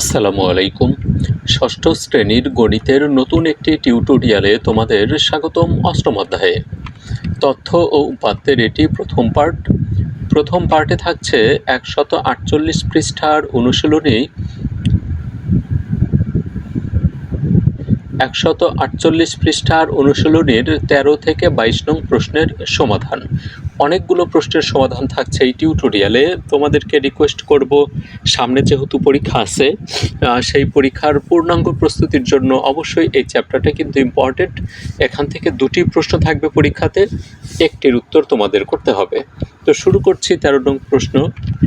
আসসালামু আলাইকুম। ষষ্ঠ শ্রেণির গণিতের নতুন একটি টিউটোরিয়ালে তোমাদের স্বাগতম অষ্টম অধ্যায়ে। তথ্য ও উপাত্তের এটি প্রথম পার্ট। প্রথম পার্টে থাকছে একশত আটচল্লিশ পৃষ্ঠার অনুশীলনী। একশত আটচল্লিশ পৃষ্ঠার অনুশীলনীর তেরো থেকে বাইশ নং প্রশ্নের সমাধান। অনেকগুলো প্রশ্নের সমাধান থাকছে এই টিউটোরিয়ালে তোমাদেরকে রিকোয়েস্ট করব, সামনে যেহেতু পরীক্ষা আছে সেই পরীক্ষার পূর্ণাঙ্গ প্রস্তুতির জন্য অবশ্যই এই চ্যাপ্টারটা কিন্তু ইম্পর্টেন্ট এখান থেকে দুটি প্রশ্ন থাকবে পরীক্ষাতে, একটির উত্তর তোমাদের করতে হবে। তো শুরু করছি তেরো নং প্রশ্ন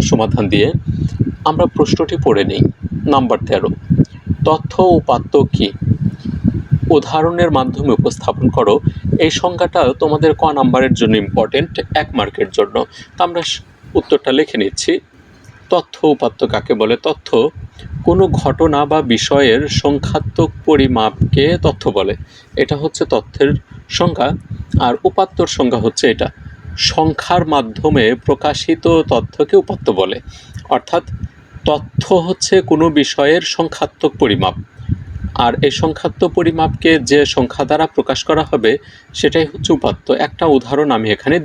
সমাধান দিয়ে। আমরা প্রশ্নটি পড়ে নিই। নাম্বার তেরো, তথ্য উপাত্ত কী? উদাহরণের মাধ্যমে উপস্থাপন করো। এই সংজ্ঞাটা তোমাদের ক নাম্বারের জন্য ইম্পর্টেন্ট এক মার্কের জন্য। তো আমরা উত্তরটা লিখে নিচ্ছি। তথ্য উপাত্ত কাকে বলে? তথ্য, কোনো ঘটনা বা বিষয়ের সংখ্যাত্মক পরিমাপকে তথ্য বলে। এটা হচ্ছে তথ্যের সংখ্যা আর উপাত্তর সংখ্যা হচ্ছে এটা। সংখ্যার মাধ্যমে প্রকাশিত তথ্যকে উপাত্ত বলে। অর্থাৎ, তথ্য হচ্ছে কোনো বিষয়ের সংখ্যাত্মক পরিমাপ। আর এই সংখ্যাত্ম পরিমাপকে যে সংখ্যা দ্বারা প্রকাশ করা হবে, সেটাই হচ্ছে উপাত্ত। একটা উদাহরণ আমি এখানে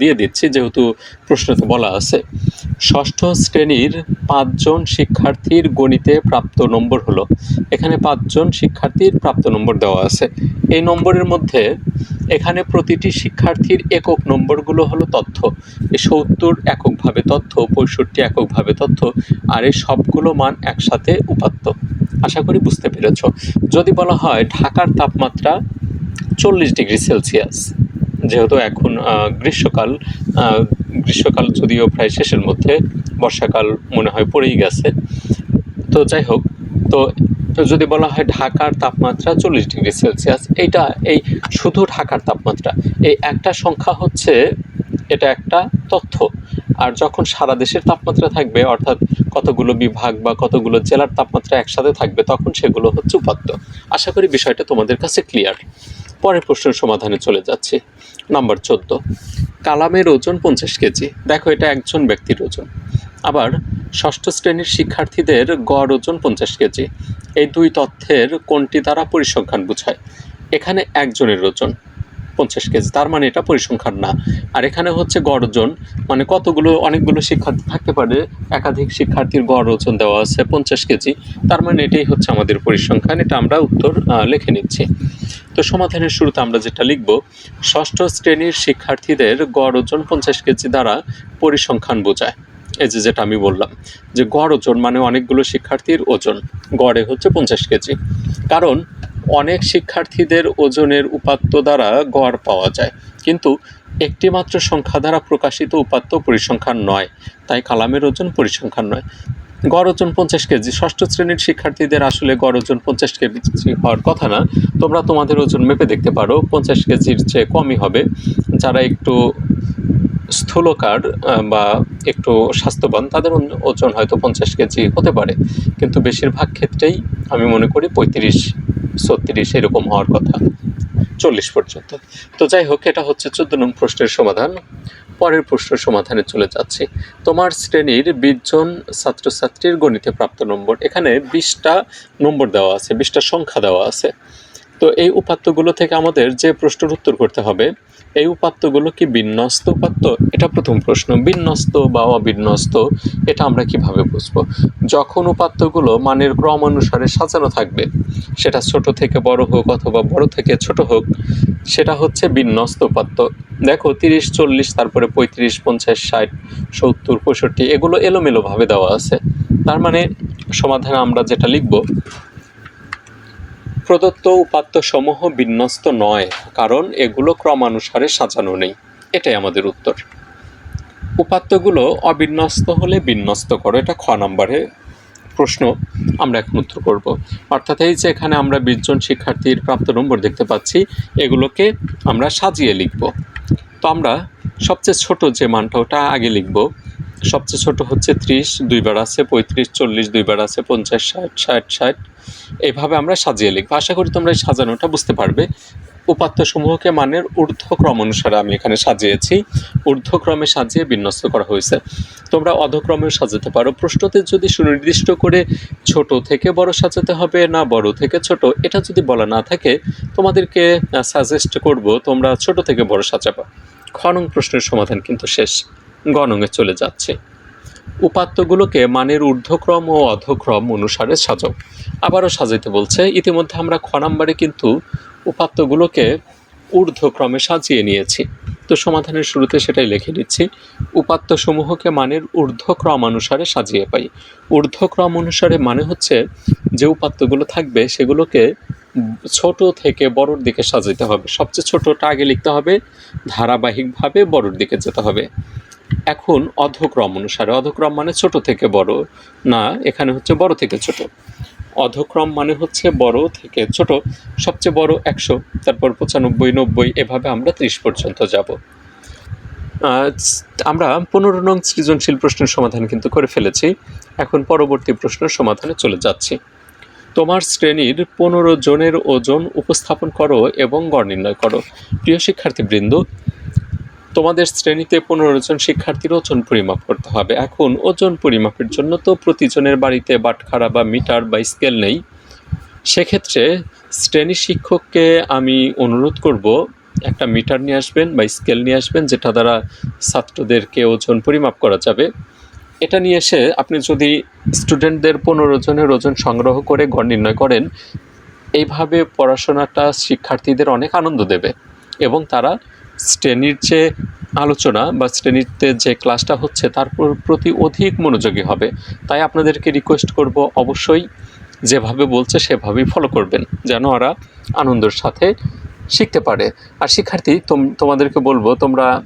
দিয়ে দিচ্ছি, যেহেতু প্রশ্নতে বলা আছে। ষষ্ঠ শ্রেণির পাঁচজন শিক্ষার্থীর গণিতে প্রাপ্ত নম্বর হলো। এখানে পাঁচজন শিক্ষার্থীর প্রাপ্ত নম্বর দেওয়া আছে। এই নম্বরের মধ্যে এখানে প্রতিটি শিক্ষার্থীর একক নম্বরগুলো হলো তথ্য। সত্তর এককভাবে তথ্য, পঁয়ষট্টি এককভাবে তথ্য, আর এই সবগুলো মান একসাথে উপাত্ত। আশা করি বুঝতে পেরেছ। যদি বলা হয় ঢাকার তাপমাত্রা চল্লিশ ডিগ্রি সেলসিয়াস, যেহেতু এখন গ্রীষ্মকাল গ্রীষ্মকাল যদিও প্রায় শেষের মধ্যে, বর্ষাকাল মনে হয় পড়েই গেছে। তো যাই হোক, তো যদি বলা হয় ঢাকার তাপমাত্রা চল্লিশ ডিগ্রি সেলসিয়াস, এইটা এই শুধু ঢাকার তাপমাত্রা, এই একটা সংখ্যা হচ্ছে, এটা একটা তথ্য। আর যখন সারা দেশের তাপমাত্রা থাকবে, অর্থাৎ কতগুলো বিভাগ বা কতগুলো জেলার তাপমাত্রা একসাথে থাকবে, তখন সেগুলো হচ্ছে উপাত্ত। আশা করি বিষয়টা তোমাদের কাছে ক্লিয়ার পরের প্রশ্নের সমাধানে চলে যাচ্ছি। নাম্বার চোদ্দ। কালামের ওজন পঞ্চাশ কেজি। দেখো, এটা একজন ব্যক্তির ওজন। আবার ষষ্ঠ শ্রেণির শিক্ষার্থীদের গড় ওজন পঞ্চাশ কেজি। এই দুই তথ্যের কোনটি দ্বারা পরিসংখ্যান বোঝায়? এখানে একজনের ওজন। পঞ্চাশ কেজি, তার মানে এটা পরিসংখ্যান না। আর এখানে হচ্ছে গড় ওজন মানে কতগুলো, অনেকগুলো শিক্ষার্থী থাকতে পারে, একাধিক শিক্ষার্থীর গড় ওজন দেওয়া আছে পঞ্চাশ কেজি, তার মানে এটাই হচ্ছে আমাদের পরিসংখ্যান, এটা আমরা উত্তর লিখে নিচ্ছি। তো সমাধানের শুরুতে আমরা যেটা লিখব, ষষ্ঠ শ্রেণির শিক্ষার্থীদের গড় ওজন পঞ্চাশ কেজি দ্বারা পরিসংখ্যান বোঝায়। এই যে যেটা আমি বললাম, যে গড় ওজন মানে অনেকগুলো শিক্ষার্থীর ওজন, গড়ে হচ্ছে পঞ্চাশ কেজি। কারণ অনেক শিক্ষার্থীদের ওজনের উপাত্ত দ্বারা গড় পাওয়া যায়। কিন্তু একটি মাত্র সংখ্যা দ্বারা প্রকাশিত উপাত্ত পরিসংখ্যান নয়। তাই কালামের ওজন পরিসংখ্যান নয়। গড় ওজন পঞ্চাশ কেজি। ষষ্ঠ শ্রেণির শিক্ষার্থীদের আসলে গড় ওজন পঞ্চাশ কেজি হওয়ার কথা না। তোমরা তোমাদের ওজন মেপে দেখতে পারো। পঞ্চাশ কেজির চেয়ে কমই হবে। যারা একটু স্থূলকার বা একটু স্বাস্থ্যবান, তাদের ওজন হয়তো পঞ্চাশ কেজি হতে পারে। কিন্তু বেশিরভাগ ক্ষেত্রেই আমি মনে করি পঁয়ত্রিশ ছত্রিশ এরকম হওয়ার কথা। চল্লিশ পর্যন্ত। তো যাই হোক, এটা হচ্ছে চোদ্দ নং প্রশ্নের সমাধান। পরের প্রশ্নের সমাধানে চলে যাচ্ছি। তোমার শ্রেণির বিশজন ছাত্রছাত্রীর গণিতে প্রাপ্ত নম্বর। এখানে বিশটা নম্বর দেওয়া আছে, বিশটা সংখ্যা দেওয়া আছে। তো এই উপাত্তগুলো থেকে আমাদের যে প্রশ্নের উত্তর করতে হবে, এই উপাত্তগুলো কি বিন্যস্ত উপাত্ত? এটা প্রথম প্রশ্ন। বিন্যস্ত বা অবিন্যস্ত, এটা আমরা কীভাবে বুঝব? যখন উপাত্তগুলো মানের ক্রম অনুসারে সাজানো থাকবে, সেটা ছোট থেকে বড় হোক অথবা বড় থেকে ছোট হোক, সেটা হচ্ছে বিন্যস্ত উপাত্ত। দেখো, তিরিশ, চল্লিশ, তারপরে পঁয়ত্রিশ, পঞ্চাশ, ষাট, সত্তর, পঁয়ষট্টি, এগুলো এলোমেলোভাবে দেওয়া আছে। তার মানে সমাধানে আমরা যেটা লিখব প্রদত্ত উপাত্ত সমূহ বিন্যস্ত নয়, কারণ এগুলো ক্রমানুসারে সাজানো নেই। এটাই আমাদের উত্তর। উপাত্তগুলো অবিন্যস্ত হলে বিন্যস্ত করো, এটা খ নম্বরে প্রশ্ন, আমরা এখন উত্তর করব। অর্থাৎ এই যে এখানে আমরা বিশজন শিক্ষার্থীর প্রাপ্ত নম্বর দেখতে পাচ্ছি, এগুলোকে আমরা সাজিয়ে লিখব। তো আমরা সবচেয়ে ছোট যে মানটা, ওটা আগে লিখব। সবচেয়ে ছোট হচ্ছে ত্রিশ দুইবার আছে পঁয়ত্রিশ, চল্লিশ দুইবার আছে পঞ্চাশ, ষাট ষাট ষাট। এইভাবে আমরা সাজিয়ে লিখব। আশা করি তোমরা এই সাজানোটা বুঝতে পারবে। উপাত্তসমূহকে মানের ঊর্ধ্বক্রম অনুসারে আমি এখানে সাজিয়েছি। ঊর্ধ্বক্রমে সাজিয়ে বিন্যস্ত করা হয়েছে। তোমরা অধক্রমেও সাজাতে পারো। প্রশ্নতে যদি সুনির্দিষ্ট করে ছোট থেকে বড় সাজাতে হবে না বড় থেকে ছোট, এটা যদি বলা না থাকে, তোমাদেরকে সাজেস্ট করব তোমরা ছোট থেকে বড় সাজাবা। খ নং প্রশ্নের সমাধান কিন্তু শেষ। গণঙে চলে যাচ্ছে। উপাত্তগুলোকে মানের ঊর্ধ্বক্রম ও অধক্রম অনুসারে সাজাও। আবারও সাজাইতে বলছে, ইতিমধ্যে আমরা খ নাম্বারে কিন্তু উপাত্তগুলোকে ঊর্ধ্বক্রমে সাজিয়ে নিয়েছি। তো সমাধানের শুরুতে সেটাই লিখে নিচ্ছি, উপাত্তসমূহকে মানের ঊর্ধ্বক্রম অনুসারে সাজিয়ে পাই। ঊর্ধ্বক্রম অনুসারে মানে হচ্ছে যে উপাত্তগুলো থাকবে, সেগুলোকে ছোট থেকে বড়র দিকে সাজাইতে হবে। সবচেয়ে ছোটটা আগে লিখতে হবে, ধারাবাহিকভাবে বড়র দিকে যেতে হবে। এখন অধক্রম অনুসারে অধক্রম মানে ছোট থেকে বড়, না, এখানে হচ্ছে বড় থেকে ছোট। অধক্রম মানে হচ্ছে বড় থেকে ছোট, সবচেয়ে বড় একশো, তারপর পঁচানব্বই, নব্বই, এভাবে আমরা ত্রিশ পর্যন্ত যাব। আমরা পনেরো নং সৃজনশীল প্রশ্নের সমাধান কিন্তু করে ফেলেছি। এখন পরবর্তী প্রশ্নের সমাধানে চলে যাচ্ছি। তোমার শ্রেণির পনেরো জনের ওজন উপস্থাপন করো এবং গড় নির্ণয় করো। প্রিয় শিক্ষার্থীবৃন্দ তোমাদের শ্রেণীতে পনেরো জন শিক্ষার্থীর ওজন পরিমাপ করতে হবে। এখন ওজন পরিমাপের জন্য তো প্রতিজনের বাড়িতে বাটখারা বা মিটার বা স্কেল নেই। সেক্ষেত্রে শ্রেণি শিক্ষককে আমি অনুরোধ করব, একটা মিটার নিয়ে আসবেন বা স্কেল নিয়ে আসবেন, যেটা দ্বারা ছাত্রদেরকে ওজন পরিমাপ করা যাবে। এটা নিয়ে এসে আপনি যদি স্টুডেন্টদের পনেরো জনের ওজন সংগ্রহ করে গড় নির্ণয় করেন, এইভাবে পড়াশোনাটা শিক্ষার্থীদের অনেক আনন্দ দেবে এবং তারা শ্রেণির যে আলোচনা বা শ্রেণীতে যে ক্লাসটা হচ্ছে, তার প্রতি অধিক মনোযোগী হবে। তাই আপনাদেরকে রিকোয়েস্ট করব অবশ্যই যেভাবে বলছে সেভাবেই ফলো করবেন, যেন ওরা আনন্দের সাথে শিখতে পারে। আর শিক্ষার্থী, তোম- তোমাদেরকে বলব, তোমরা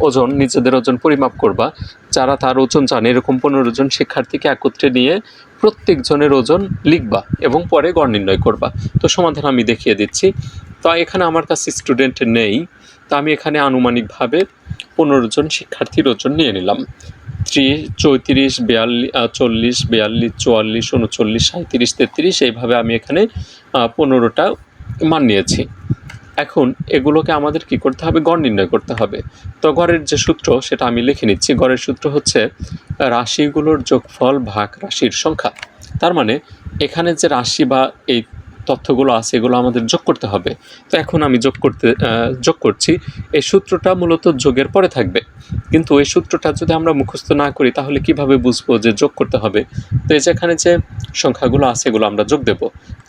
ওজন, নিজেদের ওজন পরিমাপ করবা। যারা তার ওজন জানে, এরকম পনেরো জন শিক্ষার্থীকে একত্রে নিয়ে প্রত্যেকজনের ওজন লিখবা এবং পরে গড় নির্ণয় করবা। তো সমাধান আমি দেখিয়ে দিচ্ছি। তো এখানে আমার কাছে স্টুডেন্ট নেই। তা আমি এখানে আনুমানিকভাবে পনেরো জন শিক্ষার্থীর ওজন নিয়ে নিলাম। ত্রিশ, চৌত্রিশ বিয়াল্লিশ চল্লিশ, বিয়াল্লিশ, চুয়াল্লিশ, উনচল্লিশ সাঁত্রিশ তেত্রিশ, এইভাবে আমি এখানে পনেরোটা মান নিয়েছি। এখন এগুলোকে আমাদের কি করতে হবে? গড় নির্ণয় করতে হবে। তো গড়ের যে সূত্র, সেটা আমি লিখে নিচ্ছি। গড়ের সূত্র হচ্ছে রাশিগুলোর যোগফল ভাগ রাশির সংখ্যা। তার মানে এখানে যে রাশি বা এই তথ্যগুলো আছে, এগুলো আমাদের যোগ করতে হবে। তো এখন আমি যোগ করতে যোগ করছি। এই সূত্রটা মূলত যোগের পরে থাকবে। কিন্তু এই সূত্রটা যদি আমরা মুখস্থ না করি, তাহলে কীভাবে বুঝব যে যোগ করতে হবে? তো এই যেখানে যে সংখ্যাগুলো আছে, এগুলো আমরা যোগ দেব।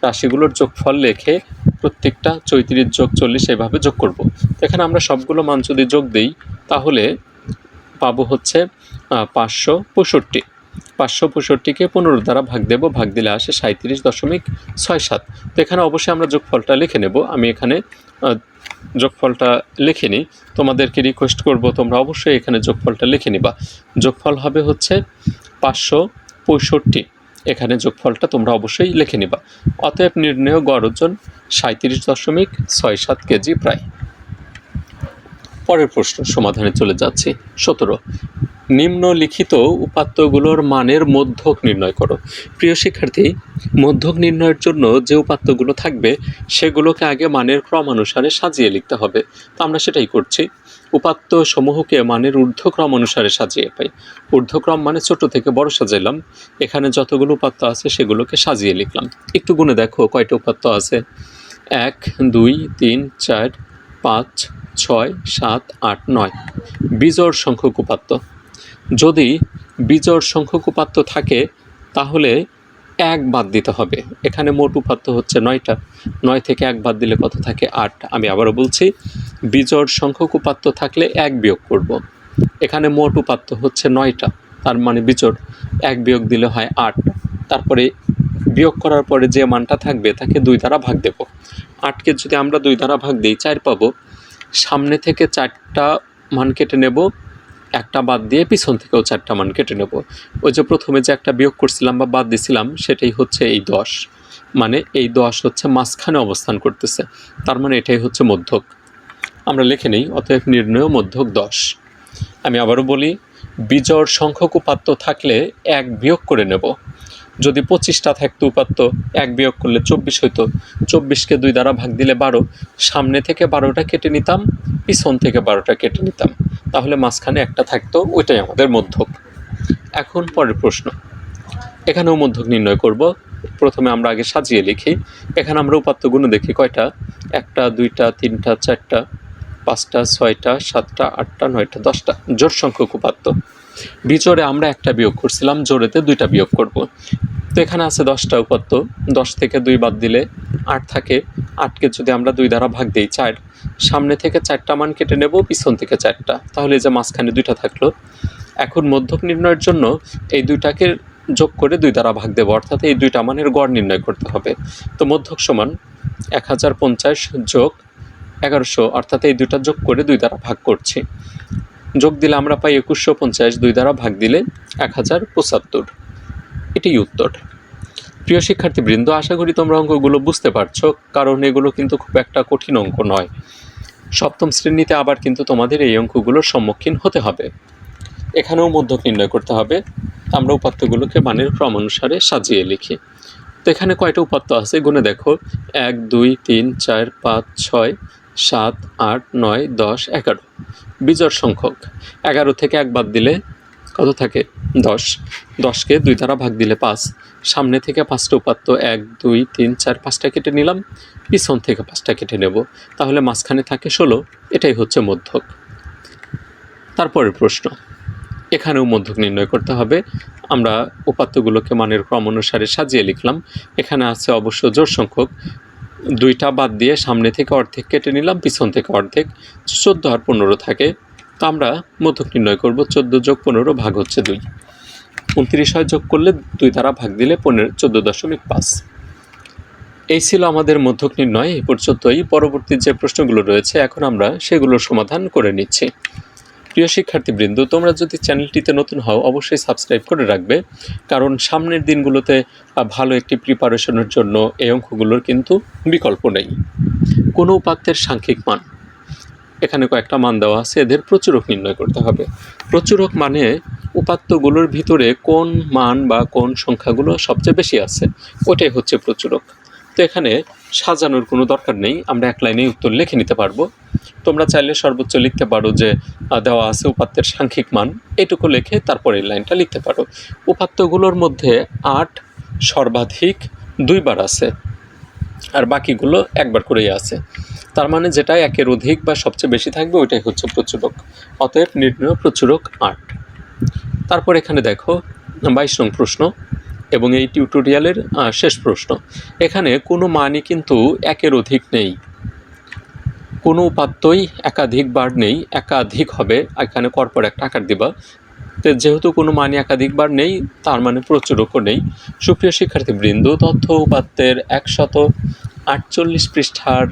রাশিগুলোর যোগফল লেখে প্রত্যেকটা চৈত্রিশ যোগ চল্লিশ এভাবে যোগ করব। তো এখানে আমরা সবগুলো মান যদি যোগ দিই, তাহলে পাবো হচ্ছে পাঁচশো পঁয়ষট্টি। পাঁচশো পঁয়ষট্টিকে পনেরো দ্বারা ভাগ দেব, ভাগ দিলে আসে সাঁত্রিশ দশমিক ছয় সাত। তো এখানে অবশ্যই আমরা যোগফলটা লিখে নেব। আমি এখানে যোগফলটা লিখে নিই। তোমাদেরকে রিকোয়েস্ট করব, তোমরা অবশ্যই এখানে যোগফলটা লিখে নিবা। যোগফল হবে হচ্ছে পাঁচশো পঁয়ষট্টি। এখানে যোগফলটা তোমরা অবশ্যই লিখে নিবা। অতএব নির্ণয় গড় ওজন সাঁত্রিশ দশমিক ছয় সাত কেজি প্রায়। পরের প্রশ্ন সমাধানে চলে যাচ্ছি। সতেরো। নিম্নলিখিত উপাত্তগুলোর মানের মধ্যক নির্ণয় করো। প্রিয় শিক্ষার্থী, মধ্যক নির্ণয়ের জন্য যে উপাত্তগুলো থাকবে, সেগুলোকে আগে মানের ক্রমানুসারে সাজিয়ে লিখতে হবে। তো আমরা সেটাই করছি। উপাত্ত সমূহকে মানের ঊর্ধ্বক্রম অনুসারে সাজিয়ে পাই। ঊর্ধ্বক্রম মানে ছোট থেকে বড় সাজাইলাম। এখানে যতগুলো উপাত্ত আছে, সেগুলোকে সাজিয়ে লিখলাম। একটু গুনে দেখো, কয়টা উপাত্ত আছে? এক, দুই, তিন, চার, পাঁচ, ছয়, সাত, আট, নয়। বিজোড় সংখ্যক উপাত্ত। যদি বিজোড় সংখ্যক উপাত্ত থাকে, তাহলে এক বাদ দিতে হবে। এখানে মোট উপাত্ত হচ্ছে নয়টা। নয় থেকে এক বাদ দিলে কত থাকে? আট। আমি আবারও বলছি, বিজোড় সংখ্যক উপাত্ত থাকলে এক বিয়োগ করব। এখানে মোট উপাত্ত হচ্ছে নয়টা। তার মানে বিজোড়, এক বিয়োগ দিলে হয় আট। তারপরে বিয়োগ করার পরে যে মানটা থাকবে, তাকে দুই দ্বারা ভাগ দেব। আটকে যদি আমরা দুই দ্বারা ভাগ দিই, চার পাবো। সামনে থেকে চারটা মান কেটে নেব। একটা বাদ দিয়ে পিছন থেকেও চারটা মান কেটে নেব। ওই যে প্রথমে যে একটা বিয়োগ করছিলাম বা বাদ দিছিলাম, সেটাই হচ্ছে এই দশ। মানে এই দশ হচ্ছে মাঝখানে অবস্থান করতেছে। তার মানে এটাই হচ্ছে মধ্যক। আমরা লিখে নিই, অতএব নির্ণয় মধ্যক দশ। আমি আবারও বলি বিজয়ের সংখ্যক উপাত্ত থাকলে এক বিয়োগ করে নেব। যদি পঁচিশটা থাকতো উপাত্ত, এক বিয়োগ করলে চব্বিশ হইতো। চব্বিশকে দুই দ্বারা ভাগ দিলে বারো। সামনে থেকে বারোটা কেটে নিতাম, পিছন থেকে বারোটা কেটে নিতাম। তাহলে মাঝখানে একটা থাকতো, ওইটাই আমাদের মধ্যক। এখন পরের প্রশ্ন। এখানেও মধ্যক নির্ণয় করব। প্রথমে আমরা আগে সাজিয়ে লিখি। এখানে আমরা উপাত্তগুলো দেখি কয়টা? একটা, দুইটা, তিনটা, চারটা, পাঁচটা, ছয়টা, সাতটা, আটটা, নয়টা, দশটা। জোর সংখ্যক উপাত্ত। বিজোড়ে আমরা একটা বিয়োগ করছিলাম জোরেতে দুইটা বিয়োগ করব। তো এখানে আছে দশটা উপাত্ত দশ থেকে দুই বাদ দিলে আট থাকে। আটকে যদি আমরা দুই দ্বারা ভাগ দিই, চার। সামনে থেকে চারটা মান কেটে নেব, পিছন থেকে চারটা। তাহলে যে মাঝখানে দুইটা থাকল, এখন মধ্যক নির্ণয়ের জন্য এই দুইটাকে যোগ করে দুই দ্বারা ভাগ দেবো, অর্থাৎ এই দুইটা মানের গড় নির্ণয় করতে হবে। তো মধ্যক সমান এক হাজার পঞ্চাশ যোগ এগারোশো, অর্থাৎ এই দুইটা যোগ করে দুই দ্বারা ভাগ করছি। যোগ দিলে আমরা পাই একুশশো পঞ্চাশ, দুই দ্বারা ভাগ দিলে এক হাজার পঁচাত্তর। এটাই উত্তর। প্রিয় শিক্ষার্থীবৃন্দ, আশা করি তোমরা অঙ্কগুলো বুঝতে পারছ, কারণ এগুলো কিন্তু খুব একটা কঠিন অঙ্ক নয়। সপ্তম শ্রেণীতে আবার কিন্তু তোমাদের এই অঙ্কগুলোর সম্মুখীন হতে হবে। এখানেও মধ্যক নির্ণয় করতে হবে। আমরা উপাত্তগুলোকে মানের ক্রম অনুসারে সাজিয়ে লিখি। তো এখানে কয়টা উপাত্ত আছে? গুনে দেখো। এক, দুই, তিন, চার, পাঁচ, ছয়, সাত, আট, নয়, দশ, এগারো। বিজোড় সংখ্যক। এগারো থেকে এক বাদ দিলে কত থাকে? দশ। দশকে দুই দ্বারা ভাগ দিলে পাঁচ। সামনে থেকে পাঁচটা উপাত্ত এক, দুই, তিন, চার, পাঁচটা কেটে নিলাম। পিছন থেকে পাঁচটা কেটে নেব। তাহলে মাঝখানে থাকে ষোলো। এটাই হচ্ছে মধ্যক। তারপরের প্রশ্ন। এখানেও মধ্যক নির্ণয় করতে হবে। আমরা উপাত্তগুলোকে মানের ক্রম অনুসারে সাজিয়ে লিখলাম। এখানে আছে অবশ্য জোর সংখ্যক। দুইটা বাদ দিয়ে সামনে থেকে অর্ধেক কেটে নিলাম, পিছন থেকে অর্ধেক। চোদ্দ আর পনেরো থাকে। তো আমরা মধ্যক নির্ণয় করব, চোদ্দ যোগ পনেরো ভাগ হচ্ছে দুই। উনত্রিশ হয় যোগ করলে দুই দ্বারা ভাগ দিলে পনেরো, চোদ্দ দশমিক পাঁচ। এই ছিল আমাদের মধ্যক নির্ণয়। এই পর্যন্তই। পরবর্তী যে প্রশ্নগুলো রয়েছে, এখন আমরা সেগুলোর সমাধান করে নিচ্ছি। প্রিয় শিক্ষার্থীবৃন্দ, তোমরা যদি চ্যানেলটিতে নতুন হও, অবশ্যই সাবস্ক্রাইব করে রাখবে, কারণ সামনের দিনগুলোতে ভালো একটি প্রিপারেশনের জন্য এই অঙ্কগুলোর কিন্তু বিকল্প নেই। কোনো উপাত্তের সাংখ্যিক মান, এখানে কয়েকটা মান দেওয়া আছে, এদের প্রচুরক নির্ণয় করতে হবে। প্রচুরক মানে উপাত্তগুলোর ভিতরে কোন মান বা কোন সংখ্যাগুলো সবচেয়ে বেশি আছে, ওটাই হচ্ছে প্রচুরক। তো এখানে সাজানোর কোনো দরকার নেই। আমরা এক লাইনেই উত্তর লিখে নিতে পারব। তোমরা চাইলে সর্বোচ্চ লিখতে পারো যে দেওয়া আছে উপাত্তের সাংখ্যিক মান। এটুকু লিখে তারপরে এই লাইনটা লিখতে পারো। উপাত্তগুলোর মধ্যে আট সর্বাধিক দুইবার আছে, আর বাকিগুলো একবার করেই আছে। তার মানে যেটা একের অধিক বা সবচেয়ে বেশি থাকবে, ওইটাই হচ্ছে প্রচুরক। অতএব নির্ণয় প্রচুরক আট। তারপর এখানে দেখো, বাইশ নং প্রশ্ন। এবং এই টিউটোরিয়ালের শেষ প্রশ্ন। এখানে কোনো মানই কিন্তু একের অধিক নেই। কোনো উপাত্তই একাধিকবার নেই, একাধিক হবে, এখানে পরপর একটা আকার দিবা। যেহেতু কোনো মানই একাধিকবার নেই, তার মানে প্রচুরকও নেই। সুপ্রিয় শিক্ষার্থীবৃন্দ, তথ্য উপাত্তের একশত আটচল্লিশ পৃষ্ঠার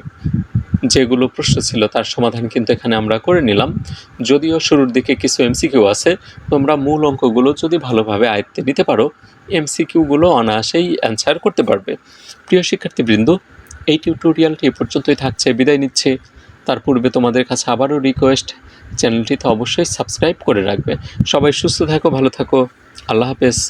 যেগুলো প্রশ্ন ছিল তার সমাধান কিন্তু এখানে আমরা করে নিলাম। যদিও শুরুর দিকে কিছু এমসিকিউ আছে, তোমরা মূল অঙ্কগুলো যদি ভালোভাবে আয়ত্তে নিতে পারো, এমসিকিউগুলো অনায়াসেই অ্যান্সার করতে পারবে। প্রিয় শিক্ষার্থীবৃন্দ, এই টিউটোরিয়ালটি পর্যন্তই থাকছে, বিদায় নিচ্ছে। তার পূর্বে তোমাদের কাছে আবারও রিকোয়েস্ট চ্যানেলটিতে অবশ্যই সাবস্ক্রাইব করে রাখবে। সবাই সুস্থ থাকো, ভালো থাকো। আল্লাহ হাফেজ।